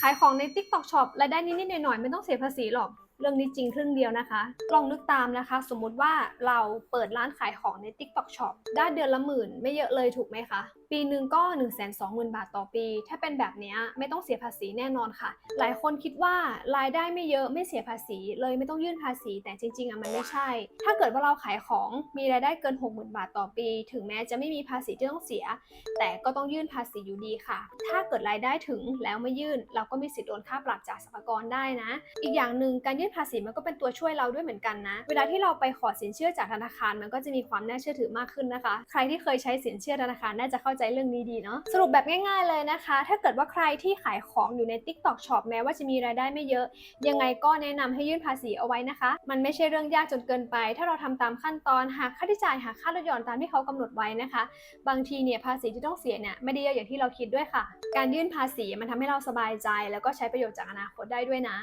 ขายของใน TikTok Shop รายได้นิดๆหน่อยๆ ไม่ต้องเสียภาษีหรอก เรื่องนี้จริงครึ่งเดียวนะคะ ลองนึกตามนะคะ สมมุติว่าเราเปิดร้านขายของใน TikTok Shop ได้เดือนละหมื่น ไม่เยอะเลยถูกไหมคะ ปีหนึ่งก็ 1 2 0 0 0 0 บาทต่อปี ถ้าเป็นแบบนี้ไม่ต้องเสียภาษีแน่นอนค่ะ หลายคนคิดว่ารายได้ไม่เยอะไม่เสียภาษี เลยไม่ต้องยื่นภาษี แต่จริงๆอะมันไม่ใช่ ถ้าเกิดว่าเราขายของมีรายได้เกิน 60,000 บาทต่อปี ถึงแม้จะไม่มีภาษีที่ต้องเสีย แต่ก็ต้องยื่นภาษีอยู่ดีค่ะ ถ้าเกิดรายได้ถึงแล้วไม่ยื่น เราก็มีสิทธิ์โดนค่าปรับจากสรรพากรได้นะ อีกอย่างหนึ่งการยื่นภาษีมันก็เป็นตัวช่วยเราด้วยเหมือนกันนะ เวลาที่เราไปขอสินเชื่อจากธนาคารมันก็จะมีความน่าเชื่อถือมากขึ้นนะคะ ใครที่เคยใช้สินเชื่อธนาคารน่าจะเข้าใจเรื่องนี้ดีเนาะสรุปแบบง่ายๆเลยนะคะ ถ้าเกิดว่าใครที่ขายของอยู่ใน TikTok Shop แม้ว่าจะมีรายได้ไม่เยอะ ยังไงก็แนะนำให้ยื่นภาษีเอาไว้นะคะ มันไม่ใช่เรื่องยากจนเกินไป ถ้าเราทำตามขั้นตอนหากค่าใช้จ่ายหากค่าลดหย่อนตามที่เขากำหนดไว้นะคะ บางทีเนี่ยภาษีที่ต้องเสียเนี่ยไม่ได้เยอะอย่างที่เราคิดด้วยค่ะ การยื่นภาษีมันทำให้เราสบายใจ แล้วก็ใช้ประโยชน์จากอนาคตได้ด้วยนะ